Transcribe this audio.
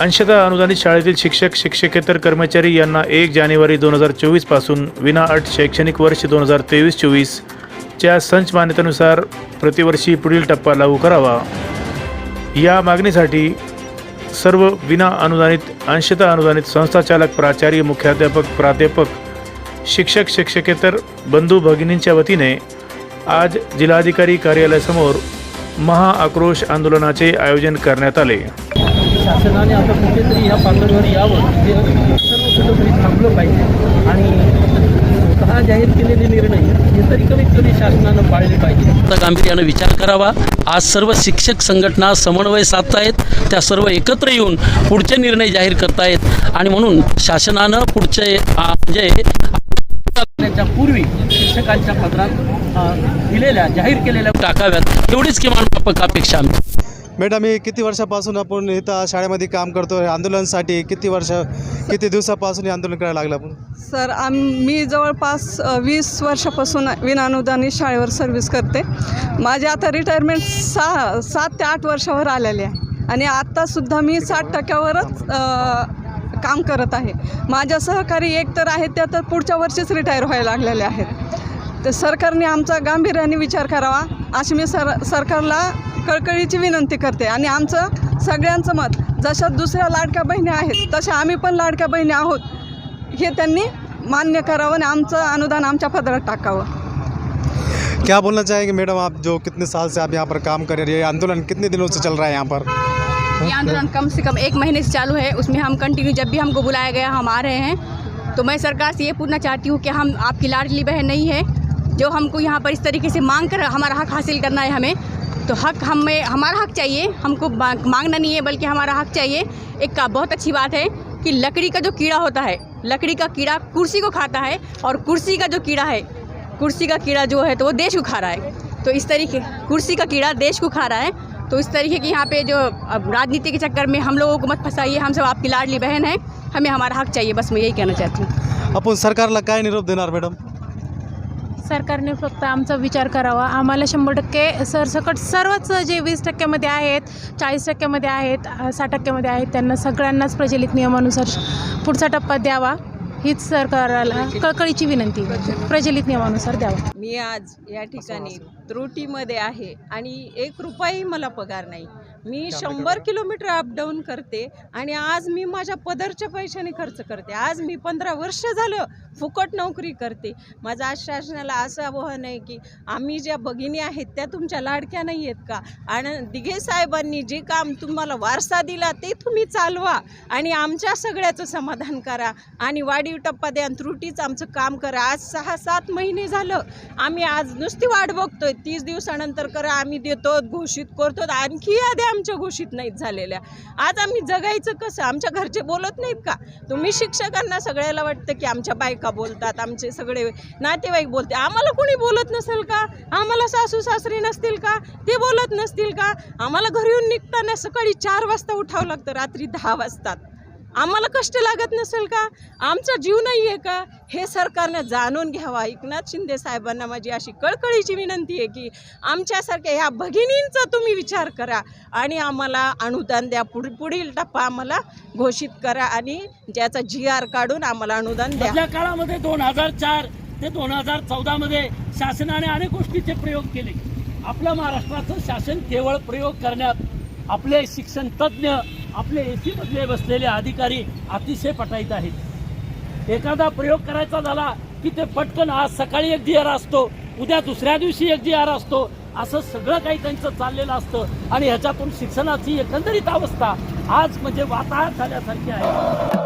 अंशतः अनुदानित शाळेतील शिक्षक शिक्षकेतर कर्मचारी यांना एक जानेवारी दोन हजार चोवीसपासून विनाअट शैक्षणिक वर्ष दोन हजार तेवीस चोवीसच्या संच मान्यतेनुसार प्रतिवर्षी पुढील टप्पा लागू करावा. या मागणीसाठी सर्व विना अनुदानित अंशतः अनुदानित संस्थाचालक प्राचार्य मुख्याध्यापक प्राध्यापक शिक्षक शिक्षकेतर बंधू भगिनींच्या वतीने आज जिल्हाधिकारी कार्यालयासमोर महाआक्रोश आंदोलनाचे आयोजन करण्यात आले. शासनाने आता कुठेतरी या पातळीवर यावं हे सर्व कुठंतरी थांबलं पाहिजे. आणि स्वतः जाहीर केलेले निर्णय हे तरी कमीत कमी शासनानं पाळले पाहिजे. गांभीर्यानं विचार करावा. आज सर्व शिक्षक संघटना समन्वय साधतायत त्या सर्व एकत्र येऊन पुढचे निर्णय जाहीर करतायत आणि म्हणून शासनानं पुढचे म्हणजे पूर्वी शिक्षकांच्या पत्रात दिलेल्या जाहीर केलेल्या टाकाव्यात. एवढीच किमान अपेक्षा आमची मॅडम मी किती वर्षापासून आपण इथं शाळेमध्ये काम करतो? आंदोलनासाठी किती वर्ष किती दिवसापासून हे आंदोलन करायला लागलं आपण? सर आम मी जवळपास वीस वर्षापासून विनानुदानी शाळेवर सर्व्हिस करते. माझे आता रिटायरमेंट सहा सात ते आठ वर्षावर आलेले आहे. आणि आत्तासुद्धा मी साठ टक्क्यावरच काम करत आहे. माझ्या सहकारी एक तर आहेत त्या तर पुढच्या वर्षीच रिटायर व्हायला लागलेले आहेत. तर सरकारने आमचा गांभीर्याने विचार करावा अशी मी सर सरकारला कळकळीची विनंती करते. आणि आमचं सगळ्यांचं मत जशा दुसऱ्या लाडक्या बहिणी आहेत तशा आम्ही पण लाडक्या बहिणी आहोत. हे त्यांनी मान्य करावं आणि आमचं अनुदान आमच्या पदरात टाकावं. क्या बोलना चाहेंगे मैडम आप जो कितने साल से आप यहाँ पर काम कर रहे हैं? आंदोलन कितने दिनों से चल रहा है यहाँ पर? ये आंदोलन कम से कम एक महीने से चालू है। उसमें हम कंटिन्यू जब भी हमको बुलाया गया हम आ रहे हैं। तो मैं सरकार से ये पूछना चाहती हूँ कि हम आपकी लाडली बहन नहीं है जो हमको यहाँ पर इस तरीके से मांग कर हमारा हक हासिल करना है हमें तो हक हमें, हमारा हक चाहिए, हमको मांगना नहीं है, बल्कि हमारा हक चाहिए। एक का, बहुत अच्छी बात है कि लकड़ी का जो कीड़ा होता है, लकड़ी का कीड़ा कुर्सी को खाता है, और कुर्सी का जो कीड़ा है, कुर्सी का कीड़ा जो है तो वो देश को खा रहा है। तो इस तरीके, कुर्सी का कीड़ा देश को खा रहा है। तो इस तरीके की यहाँ पे जो, अब राजनीति के चक्कर में हम लोगों को मत फंसाइए, हम सब आपकी लाडली बहन है, हमें हमारा हक चाहिए, बस मैं यही कहना चाहती हूँ। आपण सरकारला काय निरोप देणार, मॅडम? सरकारने फक्त आमचा विचार करावा. आम्हाला शंभर टक्के सरसकट सर्वच जे वीस टक्क्यामध्ये आहेत चाळीस टक्क्यामध्ये आहेत साठ टक्क्यामध्ये आहेत त्यांना सगळ्यांनाच प्रचलित नियमानुसार पुढचा टप्पा द्यावा. हीच सरकारला कळकळीची विनंती. प्रचलित नियमानुसार द्यावा. मी आज या ठिकाणी त्रुटीमध्ये आहे आणि एक रुपयाही मला पगार नाही. मी शंभर किलोमीटर अपडाऊन करते आणि आज मी माझ्या पदरच्या पैशाने खर्च करते. आज मी पंधरा वर्ष झालं फुकट नोकरी करते. माझं आज शासनाला असं आवाहन आहे की आम्ही ज्या भगिनी आहेत त्या तुमच्या लाडक्या नाही आहेत का? आणि दिघे साहेबांनी जे काम तुम्हाला वारसा दिला ते तुम्ही चालवा आणि आमच्या सगळ्याचं समाधान करा आणि वाढीव टप्पा द्या त्रुटीचं आमचं काम करा. आज सहा सात महिने झालं. आम्ही आज नुसती वाट बघतोय. तीस दिवसानंतर करा आम्ही देतो घोषित करतो. आणखी याद्या आमच्या घोषित नाहीत झालेल्या. आज आम्ही जगायचं कसं? आमच्या घरचे बोलत नाहीत का? तुम्ही शिक्षकांना सगळ्याला वाटतं की आमच्या बायका बोलतात आमचे सगळे नातेवाईक बोलते. आम्हाला कोणी बोलत नसेल का? आम्हाला सासू सासरे नसतील का? ते बोलत नसतील का? आम्हाला घरी येऊन निघताना सकाळी चार वाजता उठावं लागतं रात्री दहा वाजतात. आम्हाला कष्ट लागत नसेल का? आमचा जीव नाही आहे का? हे सरकारनं जाणून घ्यावा. एकनाथ शिंदे साहेबांना माझी अशी कळकळीची विनंती आहे की आमच्यासारख्या ह्या भगिनींचा तुम्ही विचार करा आणि आम्हाला अनुदान द्या. पुढ पुढील टप्पा आम्हाला घोषित करा आणि ज्याचा जी आर काढून आम्हाला अनुदान द्या. काळामध्ये दोन हजार चार ते दोन हजार चौदामध्ये शासनाने अनेक गोष्टीचे प्रयोग केले. आपल्या महाराष्ट्राचं शासन केवळ प्रयोग करण्यात आपले शिक्षण तज्ज्ञ आपले ए सी बसलेले अधिकारी अतिशय पटाईत आहेत. एखादा प्रयोग करायचा झाला की ते पटकन आज सकाळी एक डी आर असतो उद्या दुसऱ्या दिवशी एक डी आर असतो असं सगळं काही त्यांचं चाललेलं असतं. आणि ह्याच्यातून शिक्षणाची एकंदरीत अवस्था आज म्हणजे वाताहत झाल्यासारखी आहे.